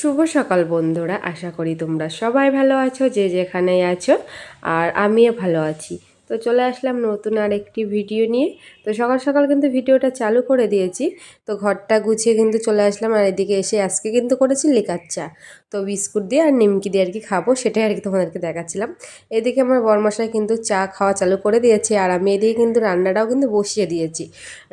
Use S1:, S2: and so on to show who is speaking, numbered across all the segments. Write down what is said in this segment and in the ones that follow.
S1: শুভ সকাল বন্ধুরা, আশা করি তোমরা সবাই ভালো আছো, যে যেখানেই আছো, আর আমিও ভালো আছি। তো চলে আসলাম নতুন আর একটি ভিডিও নিয়ে। তো সকাল সকাল কিন্তু ভিডিওটা চালু করে দিয়েছি। তো ঘরটা গুছিয়ে কিন্তু চলে আসলাম, আর এদিকে এসে আজকে কিন্তু করেছি লিকার চা। তো বিস্কুট দিয়ে আর নিমকি দিয়ে আর কি খাব, সেটাই আর কি তোমাদেরকে দেখাচ্ছিলাম। এদিকে আমার বরমশাই কিন্তু চা খাওয়া চালু করে দিয়েছে আর আমি এদিকে কিন্তু রান্নাটাও কিন্তু বসিয়ে দিয়েছি।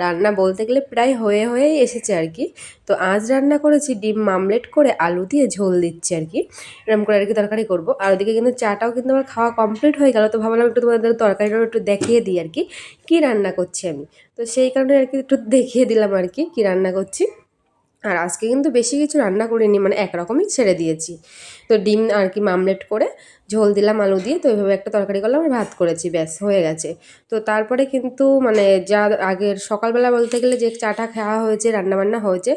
S1: রান্না বলতে গেলে প্রায় হয়ে হয়েই এসেছে আর কি তো আজ রান্না করেছি ডিম মামলেট করে আলু দিয়ে ঝোল দিচ্ছি আর কি এরকম করে আর কি তরকারি করব। আর ওদিকে কিন্তু চাটাও কিন্তু আমার খাওয়া কমপ্লিট হয়ে গেল, তো ভাবলাম একটু তোমাদের তরকারিটাও একটু দেখিয়ে দিই আর কি কী রান্না করছি আমি? তো সেই কারণে আর কি একটু দেখিয়ে দিলাম আর কি কী রান্না করছি। আর আজকে কিন্তু বেশি কিছু রান্না করিনি মানে একরকমই ছেড়ে দিয়েছি। তো ডিম আর কি মামলেট করে ঝোল দিলাম, আলু দিয়ে, তো ওইভাবে একটা তরকারি করলাম আর ভাত করেছি, ব্যাস, হয়ে গেছে। তো তারপরে কিন্তু মানে যা আগের সকালবেলা বলতে গেলে যে চাটা খাওয়া হয়েছে, রান্নাবান্না হয়েছে,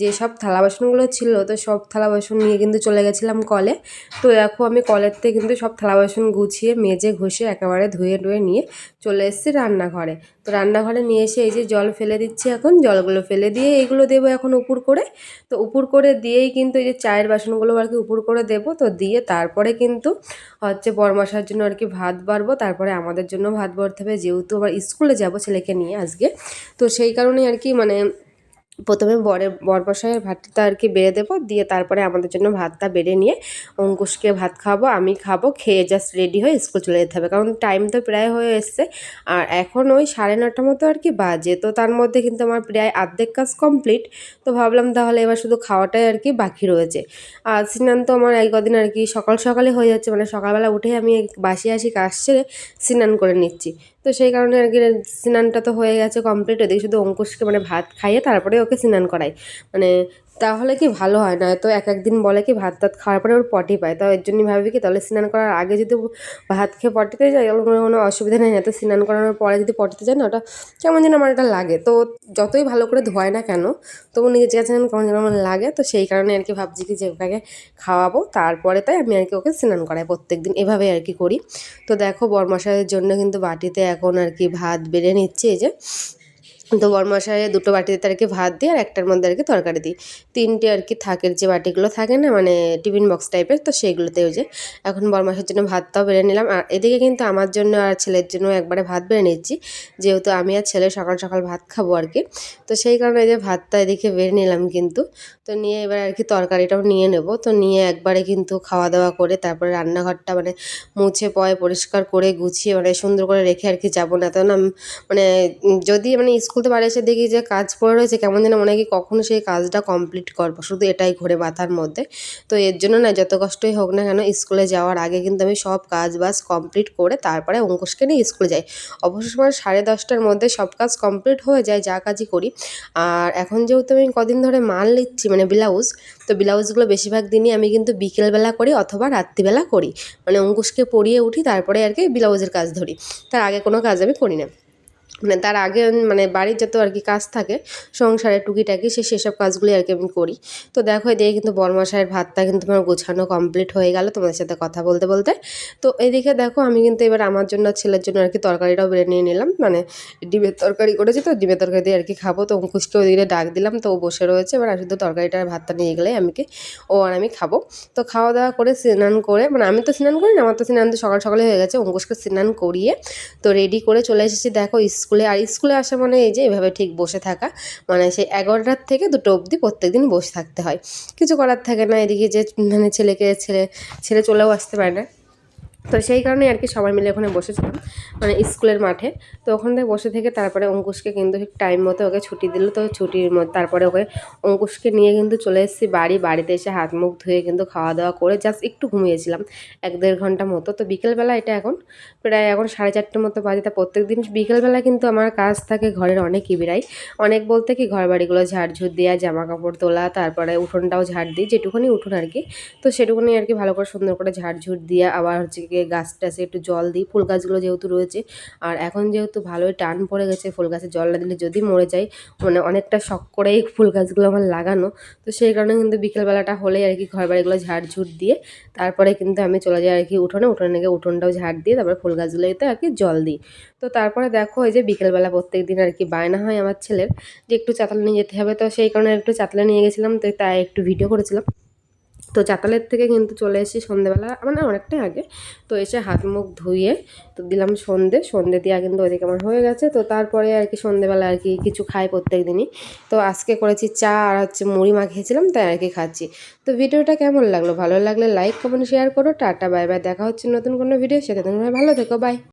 S1: যে সব থালা বাসনগুলো ছিল, তো সব থালা বাসন নিয়ে কিন্তু চলে গেছিলাম কলে। তো এখন আমি কলের থেকে কিন্তু সব থালা বাসন গুছিয়ে, মেজে, ঘষে, একেবারে ধুয়ে টুয়ে নিয়ে চলে এসেছি রান্নাঘরে। তো রান্নাঘরে নিয়ে এসে এই যে জল ফেলে দিচ্ছি এখন, জলগুলো ফেলে দিয়ে এইগুলো দেবো এখন উপর করে। তো উপর করে দিয়েই কিন্তু এই যে চায়ের বাসনগুলো আর কি উপর করে দেবো, তো দিয়ে তারপরে কিন্তু হচ্ছে বরমাসার জন্য আর কি ভাত বাড়বো, তারপরে আমাদের জন্য ভাত বাড়তে হবে। যেহেতু আবার স্কুলে যাব ছেলেকে নিয়ে আজকে, তো সেই কারণেই আর কি মানে প্রথমে বরের বরমশাইয়ের ভাতটা আর কি বেড়ে দেবো, দিয়ে তারপরে আমাদের জন্য ভাতটা বেড়ে নিয়ে অঙ্কুশকে ভাত খাব, আমি খাব, খেয়ে জাস্ট রেডি হয়ে স্কুল চলে যেতে হবে। কারণ টাইম তো প্রায় হয়ে এসছে। আর এখন ওই সাড়ে নটার মতো আর কি বাজে, তো তার মধ্যে কিন্তু আমার প্রায় অর্ধেক কাজ কমপ্লিট তো ভাবলাম তাহলে এবার শুধু খাওয়াটাই আর কি বাকি রয়েছে। আর স্নান তো আমার এই কদিন আর কি সকাল সকালে হয়ে যাচ্ছে মানে সকালবেলা উঠে আমি বাসি আসি, কাজ সেরে স্নান করে নিচ্ছি। তো সেই কারণে আর কি স্নানটা তো হয়ে গেছে কমপ্লিট ওদিকে শুধু অঙ্কুশকে মানে ভাত খাইয়ে তারপরে ওকে স্নান করাই। মানে তাহলে কি ভালো হয়? না তো এক একদিন বলে কি ভাত টাত খাওয়ার পরে ওর পটি পায়। তো এর জন্যই ভাবি কি তাহলে স্নান করার আগে যদি ভাত খেয়ে পটিতে যায় কোনো কোনো অসুবিধা নেই। না তো স্নান করানোর পরে যদি পটিতে যায় না, ওটা কেমন যেন আমার এটা লাগে। তো যতই ভালো করে ধোয় না কেন, তবু নিজের কাছে কেমন যেন আমার লাগে, তো সেই কারণে আর কি ভাবছি কি যে ওটাকে খাওয়াবো। তারপরে তাই আমি আর কি ওকে স্নান করাই। প্রত্যেক দিন এভাবেই আর কি করি। তো দেখো বরমশাইয়ের জন্য কিন্তু বাটিতে এখন আর কি ভাত বেড়ে নিচ্ছে এই যে। তো বরমশাইয়ে দুটো বাটিতে আর কি ভাত দিই আর একটার মধ্যে আর কি তরকারি দিই। তিনটে আর কি থাকের যে বাটিগুলো থাকে না মানে টিফিন বক্স টাইপের, তো সেইগুলোতে ওই যে। এখন বরমাসের জন্য ভাতটাও বেড়ে নিলাম। আর এদিকে কিন্তু আমার জন্য আর ছেলের জন্য একবারে ভাত বেড়ে নিচ্ছি। যেহেতু আমি আর ছেলে সকাল সকাল ভাত খাব আর কি। তো সেই কারণে যে ভাতটা এদিকে বেড়ে নিলাম কিন্তু। তো নিয়ে এবার আর কি তরকারিটাও নিয়ে নেব। তো নিয়ে একবারে কিন্তু খাওয়া দাওয়া করে তারপরে রান্নাঘরটা মানে মুছে পয় পরিষ্কার করে গুছিয়ে মানে সুন্দর করে রেখে আর কি যাব না। তো না মানে যদি মানে স্কুল তো বাড়ি এসে দেখি যে কাজ পড়ে রয়েছে, কেমন যেন মনে হয় কি কখনো সেই কাজটা কমপ্লিট করব। শুধু এটাই ঘুরে মাথার মধ্যে। তো এর জন্য না, যত কষ্টই হোক না কেন, স্কুলে যাওয়ার আগে কিন্তু আমি সব কাজ বাজ কমপ্লিট করে তারপরে অঙ্কুশকে নিয়ে স্কুলে যাই। অবশ্য সময় সাড়ে দশটার মধ্যে সব কাজ কমপ্লিট হয়ে যায়, যা কাজই করি। আর এখন যেহেতু আমি কদিন ধরে মাল নিচ্ছি মানে ব্লাউজ, তো ব্লাউজগুলো বেশিরভাগ দিনই আমি কিন্তু বিকেলবেলা করি অথবা রাত্রিবেলা করি। মানে অঙ্কুশকে পরিয়ে উঠি, তারপরে আর কি ব্লাউজের কাজ ধরি। তার আগে কোনো কাজ আমি করি না। মানে তার আগে মানে বাড়ির যত আর কি কাজ থাকে সংসারে টুকিটাকি, সে সেসব কাজগুলি আর কি আমি করি। তো দেখো এদিকে কিন্তু বরমাসায়ের ভাতটা কিন্তু আমার গোছানো কমপ্লিট হয়ে গেল তোমাদের সাথে কথা বলতে বলতে। তো এদিকে দেখো, আমি কিন্তু এবার আমার জন্য ছেলের জন্য আর কি তরকারিটাও বেড়ে নিয়ে নিলাম। মানে ডিমের তরকারি করেছি তো, ডিমের তরকারি দিয়ে আর কি খাব। তো অঙ্কুশকে ওইদিকে ডাক দিলাম, তো ও বসে রয়েছে। এবার শুধু তরকারিটার ভাতটা নিয়ে গেলে আমি কি, ও আর আমি খাব। তো খাওয়া দাওয়া করে স্নান করে মানে আমি তো স্নান করি না আমার তো স্নান তো সকাল সকালে হয়ে গেছে। অঙ্কুশকে স্নান করিয়ে তো রেডি করে চলে এসেছি। দেখো স্কুলে, আর স্কুলে আসা মানে এই যে এভাবে ঠিক বসে থাকা মানে সেই এগারোটার থেকে দুটো অবধি প্রত্যেক দিন বসে থাকতে হয়। কিছু করার থাকে না, এদিকে যে মানে ছেলেকে ছেলে ছেলে চলেও আসতে পারে না। তো সেই কারণে আর কি সবাই মিলে ওখানে বসেছিলাম মানে স্কুলের মাঠে। তো ওখানে বসে থেকে তারপরে অঙ্কুশকে কিন্তু টাইম মতো ওকে ছুটি দিল। তো ছুটির মধ্যে তারপরে ওকে অঙ্কুশকে নিয়ে কিন্তু চলে এসেছি বাড়ি। বাড়িতে এসে হাত মুখ ধুয়ে কিন্তু খাওয়া দাওয়া করে জাস্ট একটু ঘুমিয়েছিলাম, এক দেড় ঘণ্টা মতো। তো বিকেলবেলা এটা এখন প্রায় এখন সাড়ে চারটের মতো বাজে। তা প্রত্যেক দিন বিকেলবেলা কিন্তু আমার কাজ থাকে ঘরের অনেকই বেড়াই অনেক বলতে কি ঘর বাড়িগুলো ঝাড়ঝুড় দেওয়া জামা কাপড় তোলা, তারপরে উঠোনটাও ঝাড় দিই, যেটুকুনি উঠোন আর কি। তো সেটুকুনি আর কি ভালো করে সুন্দর করে ঝাড়ঝুড় দিয়ে, আবার হচ্ছে গিয়ে গাছ টাছে একটু জল দিই, ফুল গাছগুলো যেহেতু রয়েছে। আর এখন যেহেতু ভালোই টান পড়ে গেছে ফুল গাছে জল না দিলে যদি মরে যায় মানে অনেকটা শখ করেই ফুল গাছগুলো আমার লাগানো। তো সেই কারণে কিন্তু বিকেলবেলাটা হলেই আর কি ঘর বাড়িগুলো ঝাড়ঝুট দিয়ে, তারপরে কিন্তু আমি চলে যাই আর কি উঠোনে। উঠোনে গিয়ে উঠোনটাও ঝাড় দিয়ে তারপরে ফুল গাছগুলোতে আর কি জল দিই। তো তারপরে দেখো এই যে বিকেলবেলা প্রত্যেক দিন আর কি বায়না হয় আমার ছেলের, যে একটু চাতালে নিয়ে যেতে হবে। তো সেই কারণে একটু চাতালে নিয়ে গেছিলাম, তো তাই একটু ভিডিও করেছিলাম। তো চাতালের থেকে কিন্তু চলে এসেছি সন্ধেবেলা মানে অনেকটাই আগে। তো এসে হাত মুখ ধুয়ে তো দিলাম সন্ধে সন্ধে দেওয়া কিন্তু ওইদিকে আমার হয়ে গেছে। তো তারপরে আর কি সন্ধেবেলা আর কি কিছু খাই প্রত্যেক দিনই। তো আজকে করেছি চা আর হচ্ছে মুড়ি মাখিয়েছিলাম, তাই আর কি খাচ্ছি। তো ভিডিওটা কেমন লাগল? ভালো লাগলে লাইক, কমেন্ট, শেয়ার করো। Tata, bye bye. দেখা হচ্ছে নতুন কোনো ভিডিও সেটা তোমরা ভালো থেকো, বাই।